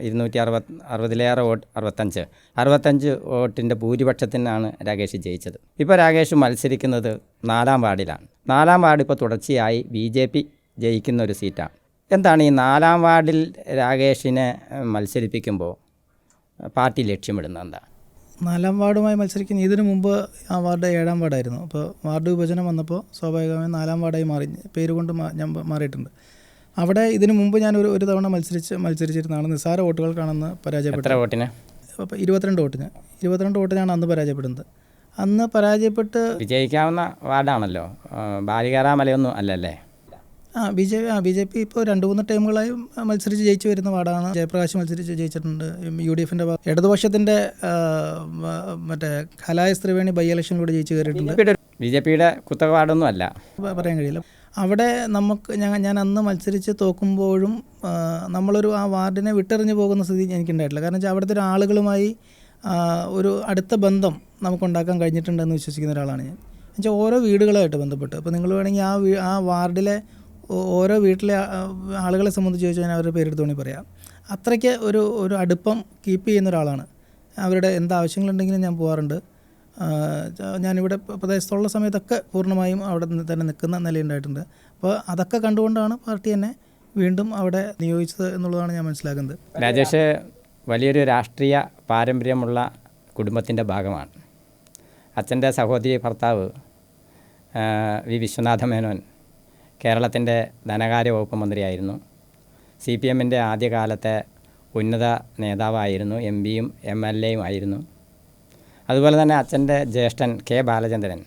ഇരുന്നൂറ്റി അറുപത് അറുപതിലേറെ വോട്ട് അറുപത്തഞ്ച്. അറുപത്തഞ്ച് വോട്ടിന്റെ ഭൂരിപക്ഷത്തിനാണ് രാകേഷ് ജയിച്ചത്. ഇപ്പോൾ രാകേഷ് മത്സരിക്കുന്നത് നാലാം വാർഡിലാണ്. നാലാം വാർഡ് ഇപ്പോൾ തുടർച്ചയായി ബി ജെ പി ജയിക്കുന്ന ഒരു സീറ്റാണ്. എന്താണ് ഈ നാലാം വാർഡിൽ രാകേഷിനെ മത്സരിപ്പിക്കുമ്പോൾ പാർട്ടി ലക്ഷ്യമിടുന്നത് എന്താ? നാലാം വാർഡുമായി മത്സരിക്കുന്ന ഇതിനു മുമ്പ് ആ വാർഡ് ഏഴാം വാർഡായിരുന്നു. അപ്പോൾ വാർഡ് വിഭജനം വന്നപ്പോൾ സ്വാഭാവികമായും നാലാം വാർഡായി മാറി. പേര് കൊണ്ട് ഞാൻ മാറിയിട്ടുണ്ട്. അവിടെ ഇതിനു മുമ്പ് ഞാൻ ഒരു ഒരു തവണ മത്സരിച്ച് മത്സരിച്ചിരുന്നതാണ് നിസ്സാര വോട്ടുകൾക്കാണെന്ന് പരാജയപ്പെട്ടത്. അപ്പോൾ ഇരുപത്തിരണ്ട് വോട്ടിന്. ഇരുപത്തിരണ്ട് വോട്ടിനാണ് അന്ന് പരാജയപ്പെടുന്നത്. അന്ന് പരാജയപ്പെട്ട് വിജയിക്കാവുന്ന വാർഡാണല്ലോ. ആ, ബാലികാറാമലയൊന്നും അല്ലല്ലേ? ആ ബി ജെ പി ആ ബി ജെ പി ഇപ്പോൾ രണ്ട് മൂന്ന് ടൈമുകളായി മത്സരിച്ച് ജയിച്ചു വരുന്ന വാർഡാണ്. ജയപ്രകാശ് മത്സരിച്ച് ജയിച്ചിട്ടുണ്ട്. യു ഡി എഫിന്റെ ഇടതുപക്ഷത്തിന്റെ മറ്റേ കലായ ത്രിവേണി ബൈ ഇലക്ഷനിലൂടെ ജയിച്ചു കയറിയിട്ടുണ്ട്. ബി ജെ പിയുടെ കുത്തക വാർഡൊന്നും അല്ല. പറയാൻ കഴിയില്ല. അവിടെ നമുക്ക് ഞാൻ ഞാൻ അന്ന് മത്സരിച്ച് തോക്കുമ്പോഴും നമ്മളൊരു ആ വാർഡിനെ വിട്ടെറിഞ്ഞു പോകുന്ന സ്ഥിതി എനിക്കുണ്ടായിട്ടില്ല. കാരണം വെച്ചാൽ അവിടുത്തെ ഒരാളുകളുമായി ഒരു അടുത്ത ബന്ധം നമുക്കുണ്ടാക്കാൻ കഴിഞ്ഞിട്ടുണ്ടെന്ന് വിശ്വസിക്കുന്ന ഒരാളാണ് ഞാൻ. എന്നുവെച്ചാൽ ഓരോ വീടുകളായിട്ട് ബന്ധപ്പെട്ട്. അപ്പോൾ നിങ്ങൾ വേണമെങ്കിൽ ആ ആ വാർഡിലെ ഓരോ വീട്ടിലെ ആളുകളെ സംബന്ധിച്ച് ചോദിച്ചു ഞാൻ അവരുടെ പേരെടുത്ത് വേണമെങ്കിൽ പറയാം. അത്രയ്ക്ക് ഒരു ഒരു അടുപ്പം കീപ്പ് ചെയ്യുന്ന ഒരാളാണ്. അവരുടെ എന്താവശ്യങ്ങളുണ്ടെങ്കിലും ഞാൻ പോകാറുണ്ട് ഞാനിവിടെ പ്രദേശത്തുള്ള സമയത്തൊക്കെ പൂർണമായും അവിടെ തന്നെ നിൽക്കുന്ന നിലയുണ്ടായിട്ടുണ്ട്. അപ്പോൾ അതൊക്കെ കണ്ടുകൊണ്ടാണ് പാർട്ടി എന്നെ വീണ്ടും അവിടെ നിയോഗിച്ചത് എന്നുള്ളതാണ് ഞാൻ മനസ്സിലാക്കുന്നത്. രാജേഷ് വലിയൊരു രാഷ്ട്രീയ പാരമ്പര്യമുള്ള കുടുംബത്തിന്റെ ഭാഗമാണ്. അച്ഛന്റെ സഹോദരി ഭർത്താവ് വി. വിശ്വനാഥ മേനോൻ കേരളത്തിന്റെ ധനകാര്യ വകുപ്പ് മന്ത്രിയായിരുന്നു. സി പി എമ്മിന്റെ ആദ്യകാലത്തെ ഉന്നത നേതാവായിരുന്നു എം പിയും എം എൽ എയും ആയിരുന്നു. അതുപോലെ തന്നെ അച്ഛന്റെ ജ്യേഷ്ഠൻ കെ ബാലചന്ദ്രൻ.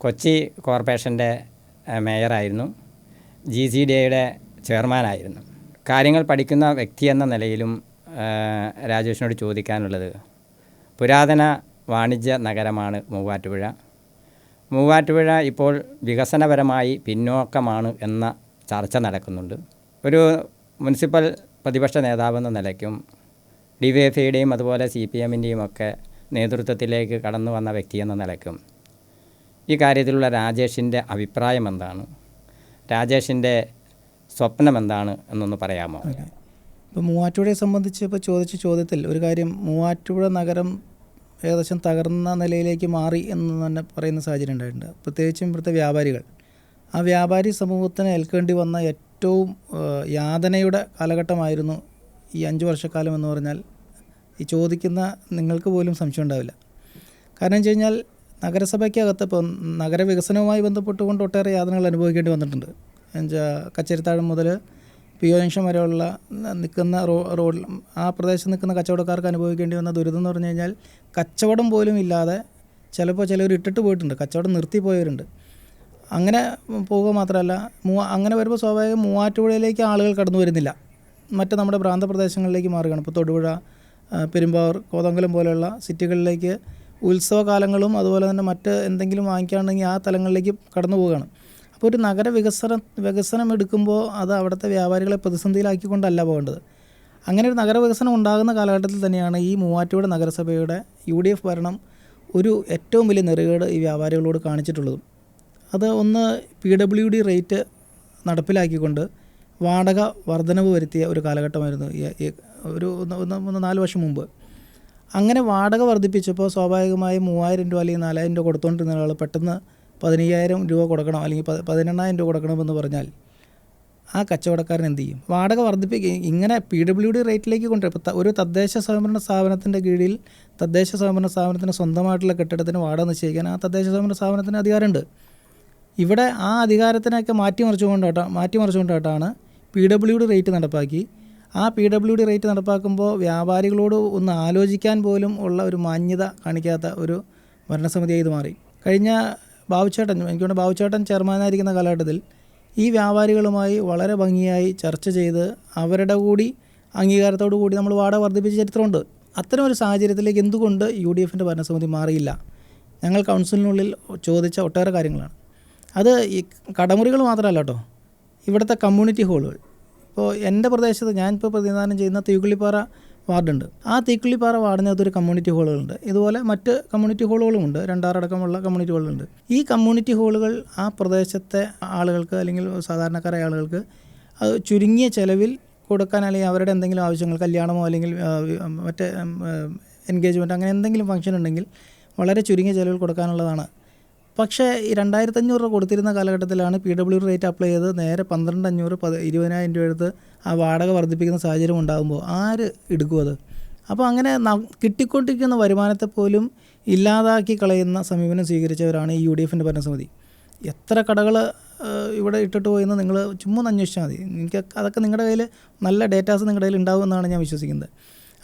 കൊച്ചി കോർപ്പറേഷന്റെ മേയറായിരുന്നു. ജി സി ഡി എയുടെ ചെയർമാനായിരുന്നു. കാര്യങ്ങൾ പഠിക്കുന്ന വ്യക്തി എന്ന നിലയിലും രാജേഷിനോട് ചോദിക്കാനുള്ളത് പുരാതന വാണിജ്യ നഗരമാണ് മൂവാറ്റുപുഴ. മൂവാറ്റുപുഴ ഇപ്പോൾ വികസനപരമായി പിന്നോക്കമാണ് എന്ന ചർച്ച നടക്കുന്നുണ്ട്. ഒരു മുനിസിപ്പൽ പ്രതിപക്ഷ നേതാവെന്ന നിലയ്ക്കും ഡി വൈ എഫ് ഐയുടെയും അതുപോലെ സി പി എമ്മിന്റെയും ഒക്കെ നേതൃത്വത്തിലേക്ക് കടന്നു വന്ന വ്യക്തി എന്ന നിലയ്ക്കും. ഈ കാര്യത്തിലുള്ള രാജേഷിന്റെ അഭിപ്രായം എന്താണ്? രാജേഷിന്റെ സ്വപ്നം എന്താണ് എന്നൊന്ന് പറയാമോ? ഇപ്പോൾ മൂവാറ്റുപുഴയെ സംബന്ധിച്ച് ഇപ്പോൾ ചോദിച്ച ചോദ്യത്തിൽ ഒരു കാര്യം മൂവാറ്റുപുഴ നഗരം ഏകദേശം തകർന്ന നിലയിലേക്ക് മാറി എന്ന് തന്നെ പറയുന്ന സാഹചര്യം ഉണ്ടായിട്ടുണ്ട്. പ്രത്യേകിച്ചും ഇവിടുത്തെ വ്യാപാരികൾ. ആ വ്യാപാരി സമൂഹത്തിന് ഏൽക്കേണ്ടി വന്ന ഏറ്റവും യാതനയുടെ കാലഘട്ടമായിരുന്നു ഈ അഞ്ച് വർഷക്കാലം എന്ന് പറഞ്ഞാൽ ഈ ചോദിക്കുന്ന നിങ്ങൾക്ക് പോലും സംശയം ഉണ്ടാവില്ല. കാരണം വെച്ച് കഴിഞ്ഞാൽ നഗരസഭയ്ക്കകത്ത് ഇപ്പോൾ നഗരവികസനവുമായി ബന്ധപ്പെട്ടുകൊണ്ട് ഒട്ടേറെ യാതനകൾ അനുഭവിക്കേണ്ടി വന്നിട്ടുണ്ട്. എന്നുവെച്ചാൽ കച്ചേരിത്താഴം മുതൽ പി ഒ ജംഗ്ഷൻ വരെയുള്ള നിൽക്കുന്ന റോ റോഡിൽ ആ പ്രദേശത്ത് നിൽക്കുന്ന കച്ചവടക്കാർക്ക് അനുഭവിക്കേണ്ടി വന്ന ദുരിതം എന്ന് പറഞ്ഞു കഴിഞ്ഞാൽ കച്ചവടം പോലും ഇല്ലാതെ ചിലപ്പോൾ ചിലവർ ഇട്ടിട്ട് പോയിട്ടുണ്ട്. കച്ചവടം നിർത്തി പോയവരുണ്ട്. അങ്ങനെ പോവുക മാത്രമല്ല മൂ അങ്ങനെ വരുമ്പോൾ സ്വാഭാവികം മൂവാറ്റുപുഴയിലേക്ക് ആളുകൾ കടന്നു വരുന്നില്ല. മറ്റ് നമ്മുടെ പ്രാന്തപ്രദേശങ്ങളിലേക്ക് മാറുകയാണ്. ഇപ്പോൾ തൊടുപുഴ പെരുമ്പാവൂർ കോതങ്കലം പോലെയുള്ള സിറ്റികളിലേക്ക് ഉത്സവകാലങ്ങളും അതുപോലെ തന്നെ മറ്റ് എന്തെങ്കിലും വാങ്ങിക്കുകയാണെങ്കിൽ ആ തലങ്ങളിലേക്ക് കടന്നു പോവുകയാണ്. അപ്പോൾ ഒരു നഗര വികസനം വികസനം എടുക്കുമ്പോൾ അത് അവിടുത്തെ വ്യാപാരികളെ പ്രതിസന്ധിയിലാക്കിക്കൊണ്ടല്ല പോകേണ്ടത്. അങ്ങനെ ഒരു നഗര വികസനം ഉണ്ടാകുന്ന കാലഘട്ടത്തിൽ തന്നെയാണ് ഈ മൂവാറ്റുപുഴ നഗരസഭയുടെ യു ഡി എഫ് ഭരണം ഒരു ഏറ്റവും വലിയ നെറുകേട് ഈ വ്യാപാരികളോട് കാണിച്ചിട്ടുള്ളതും. അത് ഒന്ന് പി ഡബ്ല്യു ഡി റേറ്റ് നടപ്പിലാക്കിക്കൊണ്ട് വാടക വർധനവ് വരുത്തിയ ഒരു കാലഘട്ടമായിരുന്നു ഒരു ഒന്ന് നാല് വർഷം മുമ്പ്. അങ്ങനെ വാടക വർദ്ധിപ്പിച്ചപ്പോൾ സ്വാഭാവികമായി മൂവായിരം രൂപ അല്ലെങ്കിൽ നാലായിരം രൂപ കൊടുത്തുകൊണ്ടിരുന്ന ആൾ പെട്ടെന്ന് പതിനയ്യായിരം രൂപ കൊടുക്കണം അല്ലെങ്കിൽ പതിനെണ്ണായിരം രൂപ കൊടുക്കണമെന്ന് പറഞ്ഞാൽ ആ കച്ചവടക്കാരൻ എന്ത് ചെയ്യും? വാടക വർദ്ധിപ്പിക്കുക ഇങ്ങനെ പി ഡബ്ല്യു ഡി റേറ്റിലേക്ക് കൊണ്ടുവരും. ഒരു തദ്ദേശ സ്വയംഭരണ സ്ഥാപനത്തിന്റെ കീഴിൽ തദ്ദേശ സ്വയംഭരണ സ്ഥാപനത്തിന് സ്വന്തമായിട്ടുള്ള കെട്ടിടത്തിന് വാടക നിശ്ചയിക്കാൻ ആ തദ്ദേശ സ്വയംഭരണ സ്ഥാപനത്തിന് അധികാരമുണ്ട്. ഇവിടെ ആ അധികാരത്തിനൊക്കെ മാറ്റിമറിച്ചുകൊണ്ടോട്ടാണ് മാറ്റിമറിച്ചുകൊണ്ടായിട്ടാണ് പി ഡബ്ല്യു ഡി റേറ്റ് നടപ്പാക്കി. ആ പി ഡബ്ല്യു ഡി റേറ്റ് നടപ്പാക്കുമ്പോൾ വ്യാപാരികളോട് ഒന്ന് ആലോചിക്കാൻ പോലും ഉള്ള ഒരു മാന്യത കാണിക്കാത്ത ഒരു ഭരണസമിതിയായി ഇത് മാറി. കഴിഞ്ഞ ബാബുച്ചേട്ടൻ എനിക്കൊണ്ട് ബാബുച്ചേട്ടൻ ചെയർമാനായിരിക്കുന്ന കാലഘട്ടത്തിൽ ഈ വ്യാപാരികളുമായി വളരെ ഭംഗിയായി ചർച്ച ചെയ്ത് അവരുടെ കൂടി അംഗീകാരത്തോടു കൂടി നമ്മൾ വാടക വർദ്ധിപ്പിച്ച ചരിത്രമുണ്ട്. അത്തരം ഒരു സാഹചര്യത്തിലേക്ക് എന്തുകൊണ്ട് യു ഡി എഫിന്റെ ഭരണസമിതി മാറിയില്ല? ഞങ്ങൾ കൗൺസിലിനുള്ളിൽ ചോദിച്ച ഒട്ടേറെ കാര്യങ്ങളാണ്. അത് ഈ കടമുറികൾ മാത്രമല്ല കേട്ടോ. ഇവിടുത്തെ കമ്മ്യൂണിറ്റി ഹാളുകൾ ഇപ്പോൾ എന്റെ പ്രദേശത്ത് ഞാനിപ്പോൾ പ്രതിനിധാനം ചെയ്യുന്ന തീക്കുള്ളിപ്പാറ വാർഡുണ്ട്. ആ തീക്കുള്ളിപ്പാറ വാർഡിനകത്ത് ഒരു കമ്മ്യൂണിറ്റി ഹാളുകളുണ്ട് ഇതുപോലെ മറ്റ് കമ്മ്യൂണിറ്റി ഹാളുകളുമുണ്ട് രണ്ടാറടക്കമുള്ള കമ്മ്യൂണിറ്റി ഹാളുകളുണ്ട് ഈ കമ്മ്യൂണിറ്റി ഹാളുകൾ ആ പ്രദേശത്തെ ആളുകൾക്ക് അല്ലെങ്കിൽ സാധാരണക്കാരായ ആളുകൾക്ക് അത് ചുരുങ്ങിയ ചിലവിൽ കൊടുക്കാൻ അല്ലെങ്കിൽ അവരുടെ എന്തെങ്കിലും ആവശ്യങ്ങൾ കല്യാണമോ അല്ലെങ്കിൽ മറ്റേ എൻഗേജ്മെന്റ് അങ്ങനെ എന്തെങ്കിലും ഫംഗ്ഷൻ ഉണ്ടെങ്കിൽ വളരെ ചുരുങ്ങിയ ചിലവിൽ കൊടുക്കാനുള്ളതാണ് പക്ഷേ രണ്ടായിരത്തി അഞ്ഞൂറ് രൂപ കൊടുത്തിരുന്ന കാലഘട്ടത്തിലാണ് പി ഡബ്ല്യു റേറ്റ് അപ്ലൈ ചെയ്ത് നേരെ പന്ത്രണ്ട് അഞ്ഞൂറ് പത് ഇരുപതിനായിരം രൂപ എടുത്ത് ആ വാടക വർദ്ധിപ്പിക്കുന്ന സാഹചര്യം ഉണ്ടാകുമ്പോൾ ആര് എടുക്കും അത്? അപ്പോൾ അങ്ങനെ കിട്ടിക്കൊണ്ടിരിക്കുന്ന വരുമാനത്തെ പോലും ഇല്ലാതാക്കി കളയുന്ന സമീപനം സ്വീകരിച്ചവരാണ് ഈ യു ഡി എഫിന്റെ ഭരണസമിതി. എത്ര കടകൾ ഇവിടെ ഇട്ടിട്ട് പോയെന്ന് നിങ്ങൾ ചുമ്മാ അന്വേഷിച്ചാൽ മതി. നിങ്ങൾക്ക് അതൊക്കെ നിങ്ങളുടെ കയ്യിൽ നല്ല ഡേറ്റാസ് നിങ്ങളുടെ കയ്യിൽ ഉണ്ടാകുമെന്നാണ് ഞാൻ വിശ്വസിക്കുന്നത്.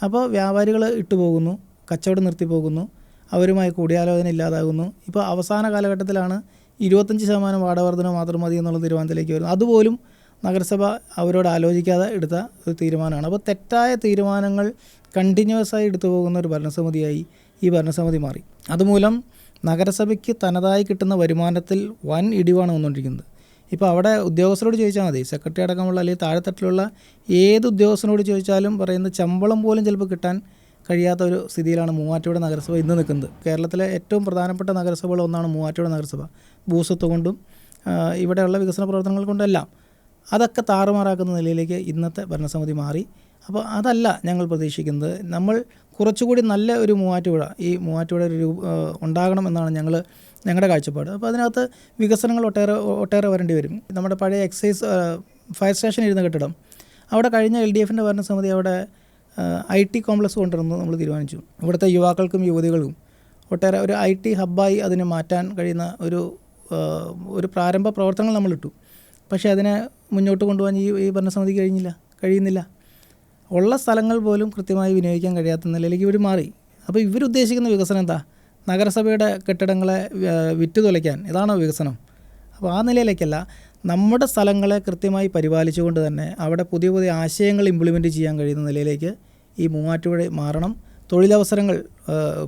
അപ്പോൾ വ്യാപാരികൾ ഇട്ടു പോകുന്നു കച്ചവടം നിർത്തി പോകുന്നു അവരുമായി കൂടിയാലോചന ഇല്ലാതാകുന്നു. ഇപ്പോൾ അവസാന കാലഘട്ടത്തിലാണ് ഇരുപത്തഞ്ച് ശതമാനം വാടക വർധന മാത്രം മതി എന്നുള്ള തീരുമാനത്തിലേക്ക് വരുന്നത്. അതുപോലും നഗരസഭ അവരോട് ആലോചിക്കാതെ എടുത്ത ഒരു തീരുമാനമാണ്. അപ്പോൾ തെറ്റായ തീരുമാനങ്ങൾ കണ്ടിന്യൂസ് ആയി എടുത്തു പോകുന്ന ഒരു ഭരണസമിതിയായി ഈ ഭരണസമിതി മാറി. അതുമൂലം നഗരസഭയ്ക്ക് തനതായി കിട്ടുന്ന വരുമാനത്തിൽ വൻ ഇടിവാണ് വന്നുകൊണ്ടിരിക്കുന്നത്. ഇപ്പോൾ അവിടെ ഉദ്യോഗസ്ഥരോട് ചോദിച്ചാൽ മതി. സെക്രട്ടറി അടക്കമുള്ള അല്ലെങ്കിൽ താഴെത്തട്ടിലുള്ള ഏത് ഉദ്യോഗസ്ഥനോട് ചോദിച്ചാലും പറയുന്ന ശമ്പളം പോലും ചിലപ്പോൾ കിട്ടാൻ കഴിയാത്ത ഒരു സ്ഥിതിയിലാണ് മൂവാറ്റുപുഴ നഗരസഭ ഇന്ന് നിൽക്കുന്നത്. കേരളത്തിലെ ഏറ്റവും പ്രധാനപ്പെട്ട നഗരസഭകളിൽ ഒന്നാണ് മൂവാറ്റുപുഴ നഗരസഭ. ഭൂസ്വത്ത് കൊണ്ടും ഇവിടെയുള്ള വികസന പ്രവർത്തനങ്ങൾ കൊണ്ടെല്ലാം അതൊക്കെ താറുമാറാക്കുന്ന നിലയിലേക്ക് ഇന്നത്തെ ഭരണസമിതി മാറി. അപ്പോൾ അതല്ല ഞങ്ങൾ പ്രതീക്ഷിക്കുന്നത്. നമ്മൾ കുറച്ചുകൂടി നല്ല ഒരു മൂവാറ്റുപുഴ ഈ മൂവാറ്റുപുഴ ഒരു ഉണ്ടാകണം എന്നാണ് ഞങ്ങൾ ഞങ്ങളുടെ കാഴ്ചപ്പാട്. അപ്പോൾ അതിനകത്ത് വികസനങ്ങൾ ഒട്ടേറെ ഒട്ടേറെ വരേണ്ടി വരും. നമ്മുടെ പഴയ എക്സൈസ് ഫയർ സ്റ്റേഷൻ ഇരുന്ന കെട്ടിടം. അവിടെ കഴിഞ്ഞ എൽ ഡി എഫിന്റെ ഭരണസമിതി അവിടെ ഐ ടി കോംപ്ലക്സ് കൊണ്ടുവരുന്നത് നമ്മൾ തീരുമാനിച്ചു. ഇവിടുത്തെ യുവാക്കൾക്കും യുവതികൾക്കും ഒട്ടേറെ ഒരു ഐ ടി ഹബ്ബായി അതിനെ മാറ്റാൻ കഴിയുന്ന ഒരു ഒരു പ്രാരംഭ പ്രവർത്തനങ്ങൾ നമ്മളിട്ടു പക്ഷേ അതിനെ മുന്നോട്ട് കൊണ്ടുപോകാൻ ഈ ഈ ഭരണസമിതി കഴിഞ്ഞില്ല കഴിയുന്നില്ല. ഉള്ള സ്ഥലങ്ങൾ പോലും കൃത്യമായി വിനിയോഗിക്കാൻ കഴിയാത്ത നിലയിലേക്ക് ഇവർ മാറി. അപ്പോൾ ഇവരുദ്ദേശിക്കുന്ന വികസനം എന്താ? നഗരസഭയുടെ കെട്ടിടങ്ങളെ വിറ്റുതൊലയ്ക്കാൻ വിറ്റ് തുലയ്ക്കാൻ. ഇതാണോ വികസനം? അപ്പോൾ ആ നിലയിലേക്കല്ല. നമ്മുടെ സ്ഥലങ്ങളെ കൃത്യമായി പരിപാലിച്ചുകൊണ്ട് തന്നെ അവിടെ പുതിയ പുതിയ ആശയങ്ങൾ ഇംപ്ലിമെന്റ് ചെയ്യാൻ കഴിയുന്ന നിലയിലേക്ക് ഈ മൂവാറ്റുപുഴ മാറണം. തൊഴിലവസരങ്ങൾ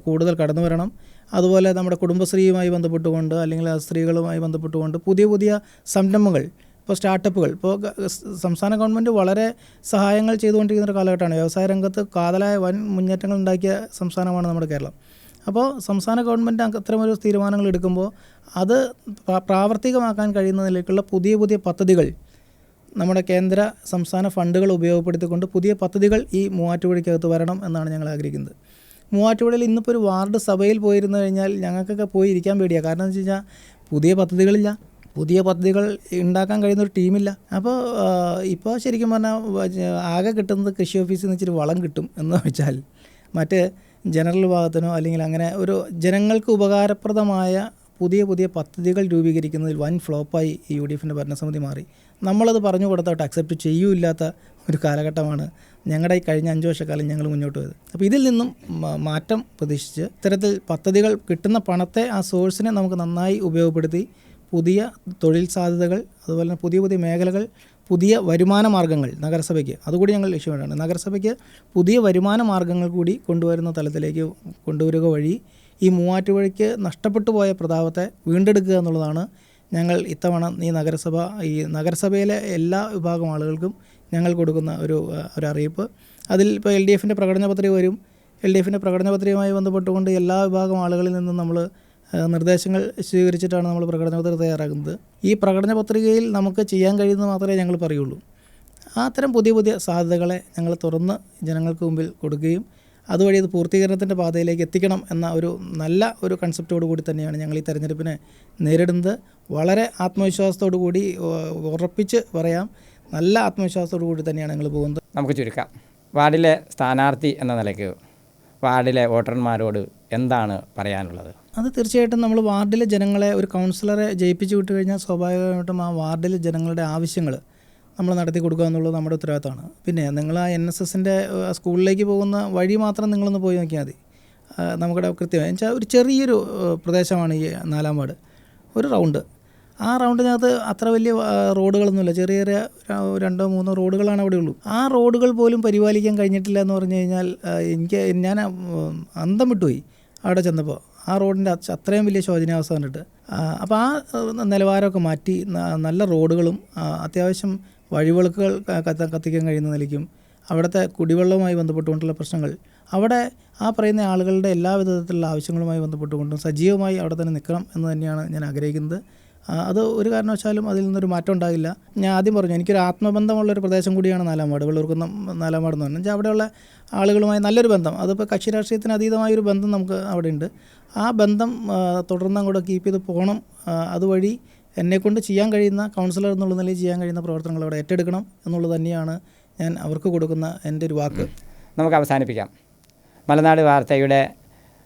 കൂടുതൽ കടന്നു വരണം. അതുപോലെ നമ്മുടെ കുടുംബശ്രീയുമായി ബന്ധപ്പെട്ടുകൊണ്ട് അല്ലെങ്കിൽ സ്ത്രീകളുമായി ബന്ധപ്പെട്ടുകൊണ്ട് പുതിയ പുതിയ സംരംഭങ്ങൾ ഇപ്പോൾ സ്റ്റാർട്ടപ്പുകൾ. ഇപ്പോൾ സംസ്ഥാന ഗവൺമെന്റ് വളരെ സഹായങ്ങൾ ചെയ്തുകൊണ്ടിരിക്കുന്ന ഒരു കാലഘട്ടമാണ്. വ്യവസായ രംഗത്ത് കാതലായ വൻ മുന്നേറ്റങ്ങൾ ഉണ്ടാക്കിയ സംസ്ഥാനമാണ് നമ്മുടെ കേരളം. അപ്പോൾ സംസ്ഥാന ഗവൺമെന്റ് അത്തരമൊരു തീരുമാനങ്ങൾ എടുക്കുമ്പോൾ അത് പ്രാവർത്തികമാക്കാൻ കഴിയുന്ന നിലയ്ക്കുള്ള പുതിയ പുതിയ പദ്ധതികൾ നമ്മുടെ കേന്ദ്ര സംസ്ഥാന ഫണ്ടുകൾ ഉപയോഗപ്പെടുത്തിക്കൊണ്ട് പുതിയ പദ്ധതികൾ ഈ മൂവാറ്റുപുഴയ്ക്കകത്ത് വരണം എന്നാണ് ഞങ്ങൾ ആഗ്രഹിക്കുന്നത്. മൂവാറ്റുപുഴയിൽ ഇന്നിപ്പോൾ ഒരു വാർഡ് സഭയിൽ പോയിരുന്നു കഴിഞ്ഞാൽ ഞങ്ങൾക്കൊക്കെ പോയി ഇരിക്കാൻ പേടിയാണ് കാരണം എന്ന് വെച്ച് കഴിഞ്ഞാൽ പുതിയ പദ്ധതികളില്ല. പുതിയ പദ്ധതികൾ ഉണ്ടാക്കാൻ കഴിയുന്ന ഒരു ടീമില്ല. അപ്പോൾ ഇപ്പോൾ ശരിക്കും പറഞ്ഞാൽ ആകെ കിട്ടുന്നത് കൃഷി ഓഫീസിൽ നിന്ന് ഇച്ചിരി വളം കിട്ടും എന്ന് വെച്ചാൽ മറ്റ് ജനറൽ വിഭാഗത്തിനോ അല്ലെങ്കിൽ അങ്ങനെ ഒരു ജനങ്ങൾക്ക് ഉപകാരപ്രദമായ പുതിയ പുതിയ പദ്ധതികൾ രൂപീകരിക്കുന്നതിൽ വൻ ഫ്ലോപ്പായി ഈ യു ഡി എഫിന്റെ ഭരണസമിതി മാറി. നമ്മളത് പറഞ്ഞു കൊടുത്തോട്ട് അക്സെപ്റ്റ് ചെയ്യൂല്ലാത്ത ഒരു കാലഘട്ടമാണ് ഞങ്ങളുടെ ഈ കഴിഞ്ഞ അഞ്ച് വർഷക്കാലം ഞങ്ങൾ മുന്നോട്ട് പോയത്. അപ്പോൾ ഇതിൽ നിന്നും മാറ്റം പ്രതീക്ഷിച്ച് ഇത്തരത്തിൽ പദ്ധതികൾ കിട്ടുന്ന പണത്തെ ആ സോഴ്സിനെ നമുക്ക് നന്നായി ഉപയോഗപ്പെടുത്തി പുതിയ തൊഴിൽ സാധ്യതകൾ അതുപോലെ തന്നെ പുതിയ പുതിയ മേഖലകൾ പുതിയ വരുമാന മാർഗങ്ങൾ നഗരസഭയ്ക്ക്. അതുകൂടി ഞങ്ങൾ ലക്ഷ്യമിടാണ് നഗരസഭയ്ക്ക് പുതിയ വരുമാന മാർഗങ്ങൾ കൂടി കൊണ്ടുവരുന്ന തലത്തിലേക്ക് കൊണ്ടുവരിക വഴി ഈ മൂവാറ്റുപുഴയ്ക്ക് നഷ്ടപ്പെട്ടു പോയ പ്രതാപത്തെ വീണ്ടെടുക്കുക എന്നുള്ളതാണ് ഞങ്ങൾ ഇത്തവണ ഈ നഗരസഭ ഈ നഗരസഭയിലെ എല്ലാ വിഭാഗം ആളുകൾക്കും ഞങ്ങൾ കൊടുക്കുന്ന ഒരു ഒരു അറിയിപ്പ്. അതിൽ ഇപ്പോൾ എൽ ഡി എഫിന്റെ പ്രകടന പത്രിക വരും. എൽ ഡി എഫിന്റെ പ്രകടന പത്രികയുമായി ബന്ധപ്പെട്ടുകൊണ്ട് എല്ലാ വിഭാഗം ആളുകളിൽ നിന്നും നമ്മൾ നിർദ്ദേശങ്ങൾ സ്വീകരിച്ചിട്ടാണ് നമ്മൾ പ്രകടന പത്രിക തയ്യാറാക്കുന്നത്. ഈ പ്രകടന പത്രികയിൽ നമുക്ക് ചെയ്യാൻ കഴിയുന്നത് മാത്രമേ ഞങ്ങൾ പറയുള്ളൂ. അത്തരം പുതിയ പുതിയ സാധ്യതകളെ ഞങ്ങൾ തുറന്ന് ജനങ്ങൾക്ക് മുമ്പിൽ കൊടുക്കുകയും അതുവഴി ഇത് പൂർത്തീകരണത്തിന്റെ പാതയിലേക്ക് എത്തിക്കണം എന്ന ഒരു നല്ല ഒരു കൺസെപ്റ്റോടു കൂടി തന്നെയാണ് ഞങ്ങൾ ഈ തെരഞ്ഞെടുപ്പിനെ നേരിടുന്നത്. വളരെ ആത്മവിശ്വാസത്തോടു കൂടി ഉറപ്പിച്ച് പറയാം നല്ല ആത്മവിശ്വാസത്തോടു കൂടി തന്നെയാണ് ഞങ്ങൾ പോകുന്നത്. നമുക്ക് ചുരുക്കാം. വാർഡിലെ സ്ഥാനാർത്ഥി എന്ന നിലയ്ക്ക് വാർഡിലെ വോട്ടർമാരോട് എന്താണ് പറയാനുള്ളത്? അത് തീർച്ചയായിട്ടും നമ്മൾ വാർഡിലെ ജനങ്ങളെ ഒരു കൗൺസിലറെ ജയിപ്പിച്ചു വിട്ടു കഴിഞ്ഞാൽ സ്വാഭാവികമായിട്ടും ആ വാർഡിലെ ജനങ്ങളുടെ ആവശ്യങ്ങൾ നമ്മൾ നടത്തി കൊടുക്കുക എന്നുള്ളത് നമ്മുടെ ഉത്തരവാദിത്തമാണ്. പിന്നെ നിങ്ങൾ ആ എൻ എസ് എസിന്റെ സ്കൂളിലേക്ക് പോകുന്ന വഴി മാത്രം നിങ്ങളൊന്ന് പോയി നോക്കിയാൽ മതി. നമുക്കിടെ കൃത്യമായി വെച്ചാൽ ഒരു ചെറിയൊരു പ്രദേശമാണ് ഈ നാലാം വാർഡ്. ഒരു റൗണ്ട്. ആ റൗണ്ടിനകത്ത് അത്ര വലിയ റോഡുകളൊന്നുമില്ല. ചെറിയ ചെറിയ രണ്ടോ മൂന്നോ റോഡുകളാണ് അവിടെ ഉള്ളൂ. ആ റോഡുകൾ പോലും പരിപാലിക്കാൻ കഴിഞ്ഞിട്ടില്ല എന്ന് പറഞ്ഞു കഴിഞ്ഞാൽ എനിക്ക് ഞാൻ അന്തം വിട്ടുപോയി അവിടെ ചെന്നപ്പോൾ. ആ റോഡിന്റെ അത്ര- അത്രയും വലിയ ശോചനീയാവസ്ഥ കണ്ടിട്ട് അപ്പോൾ ആ നിലവാരമൊക്കെ മാറ്റി നല്ല റോഡുകളും അത്യാവശ്യം വഴിവിളക്കുകൾ കത്ത കത്തിക്കാൻ കഴിയുന്ന നിലയ്ക്കും അവിടുത്തെ കുടിവെള്ളവുമായി ബന്ധപ്പെട്ടുകൊണ്ടുള്ള പ്രശ്നങ്ങൾ അവിടെ ആ പറയുന്ന ആളുകളുടെ എല്ലാ വിധത്തിലുള്ള ആവശ്യങ്ങളുമായി ബന്ധപ്പെട്ടുകൊണ്ടും സജീവമായി അവിടെ തന്നെ നിൽക്കണം എന്ന് തന്നെയാണ് ഞാൻ ആഗ്രഹിക്കുന്നത്. അത് ഒരു കാരണവശാലും അതിൽ നിന്നൊരു മാറ്റം ഉണ്ടാകില്ല. ഞാൻ ആദ്യം പറഞ്ഞു എനിക്കൊരു ആത്മബന്ധമുള്ളൊരു പ്രദേശം കൂടിയാണ് നാലാം വെള്ളൂർക്കുന്ന വാർഡ് എന്ന് പറഞ്ഞാൽ. അവിടെയുള്ള ആളുകളുമായി നല്ലൊരു ബന്ധം അതിപ്പോൾ കക്ഷി രാഷ്ട്രീയത്തിന് അതീതമായൊരു ബന്ധം നമുക്ക് അവിടെ ഉണ്ട് ആ ബന്ധം തുടർന്ന് അങ്ങോട്ട് കീപ്പ് ചെയ്ത് പോകണം. അതുവഴി എന്നെക്കൊണ്ട് ചെയ്യാൻ കഴിയുന്ന കൗൺസിലർ എന്നുള്ള നിലയിൽ ചെയ്യാൻ കഴിയുന്ന പ്രവർത്തനങ്ങൾ അവിടെ ഏറ്റെടുക്കണം എന്നുള്ളത് തന്നെയാണ് ഞാൻ അവർക്ക് കൊടുക്കുന്ന എന്റെ ഒരു വാക്ക്. നമുക്ക് അവസാനിപ്പിക്കാം. മലനാട് വാർത്തയുടെ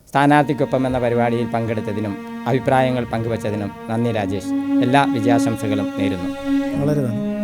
സ്ഥാനാർത്ഥിക്കൊപ്പം എന്ന പരിപാടിയിൽ പങ്കെടുത്തതിനും അഭിപ്രായങ്ങൾ പങ്കുവച്ചതിനും നന്ദി രാജേഷ്. എല്ലാ വിജയാശംസകളും നേരുന്നു. വളരെ നന്ദി.